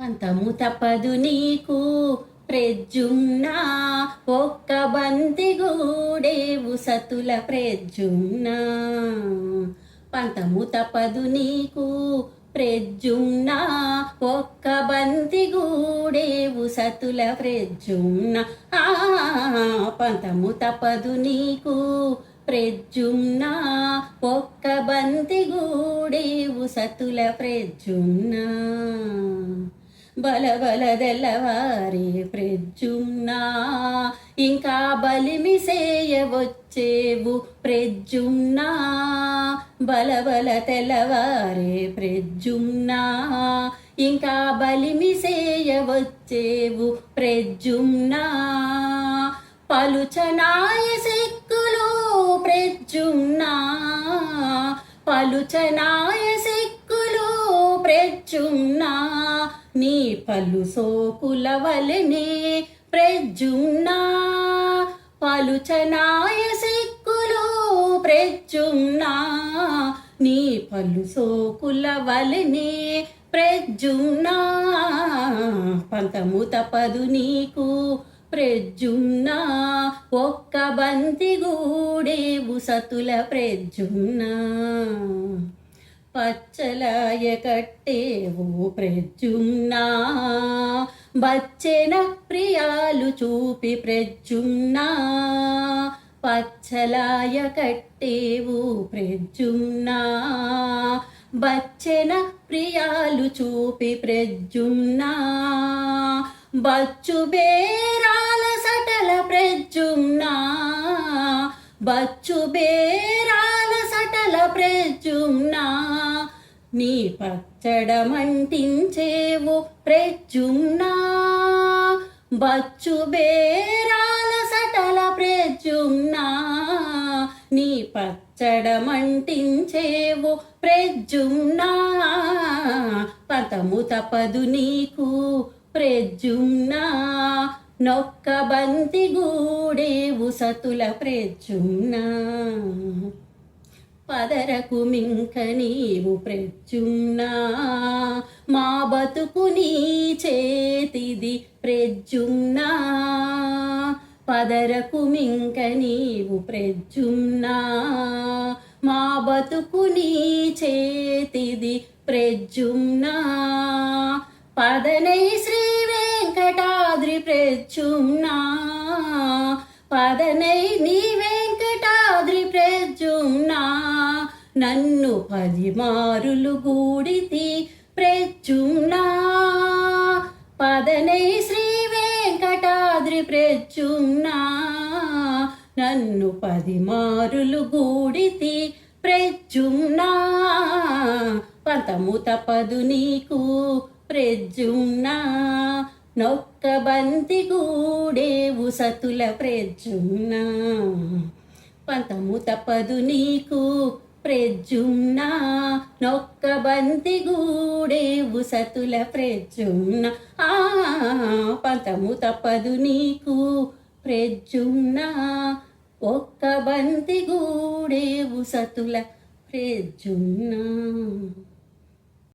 పంతము తప్పదు నీకు. ప్రజ్జుమ్నా ఒక్క బంతి గూడేవు సతుల ప్రజ్జుమ్నా పంతము తప్పదు నీకు. ప్రెజ్జుమ్నా ఒక్క బంతి గూడేవు సతుల ప్రెజ్జుమ్నా పంతము తప్పదు నీకు. ప్రెజ్జుమ్నా ఒక్క బంతి గూడేవు సతుల ప్రజ్జుమ్నా బలబలదెల్లవారే ప్రజ్జుమ్నా. ఇంకా బలిమి సేయవచ్చేవు ప్రజ్జుమ్నా. బలబల తెల్లవారే ప్రజ్జుమ్నా. ఇంకా బలిమి సేయవచ్చేవు ప్రజ్జుమ్నా. పలుచనాయ సిక్కులు ప్రజ్జుమ్నా. పలుచనాయ సిక్కులు ప్రజ్జుమ్నా. నీ పలు సోకుల వలనే ప్రజ్జుమ్నా పలుచనాయ సిక్కులు ప్రజ్జుమ్నా నీ పలు సోకుల వలనే ప్రజ్జుమ్నా పంతము తపదు నీకు ప్రజ్జుమ్నా ఒక్క బంతి గూడేవు సతుల ప్రజ్జుమ్నా పచ్చలాయ కట్టేవు ప్రజున్నా బచ్చెన ప్రియాలు చూపి ప్రజున్నా పచ్చలాయ కట్టేవు ప్రజున్నా బచ్చెన ప్రియాలు చూపి ప్రజున్నా బచ్చు బేరాల సటల ప్రజున్నా బచ్చు బే సటల నీ పచ్చడమంటించేవు ప్రజ్జుమ్నా బచ్చు బేరాల సటల ప్రజ్జుమ్నా నీ పచ్చడమంటించేవు ప్రజ్జుమ్నా పతము తపదు నీకు ప్రజ్జుమ్నా నొక్క బంతి గూడేవు సతుల ప్రజ్జుమ్నా పదరకు మింక నీవు ప్రజ్జుమ్నా మా బతుకు నీ చేతిది ప్రజ్జుమ్నా పదరకు మింక నీవు ప్రజ్జుమ్నా మా బతుకు నీ చేతిది ప్రజ్జుమ్నా పదనై శ్రీ వెంకటాద్రి ప్రజ్జుమ్నా పదనై నీ నన్ను పది మారులు గూడితి ప్రజ్జుమ్నా పదనై శ్రీ వెంకటాద్రి ప్రజ్జుమ్నా నన్ను పది మారులు గూడితి ప్రజ్జుమ్నా పంతము తపదు నీకు ప్రజ్జుమ్నా నొక్క బంతి గూడేవు సతుల ప్రజ్జుమ్నా పంతము తప్పదు నీకు ప్రజ్జుమ్నా నొక్క బంతి గూడేవు సతుల ప్రజ్జుమ్నా ఆ పంతము తప్పదు నీకు ప్రజ్జుమ్నా ఒక్క బంతి గూడేవు సతుల ప్రజుమ్నా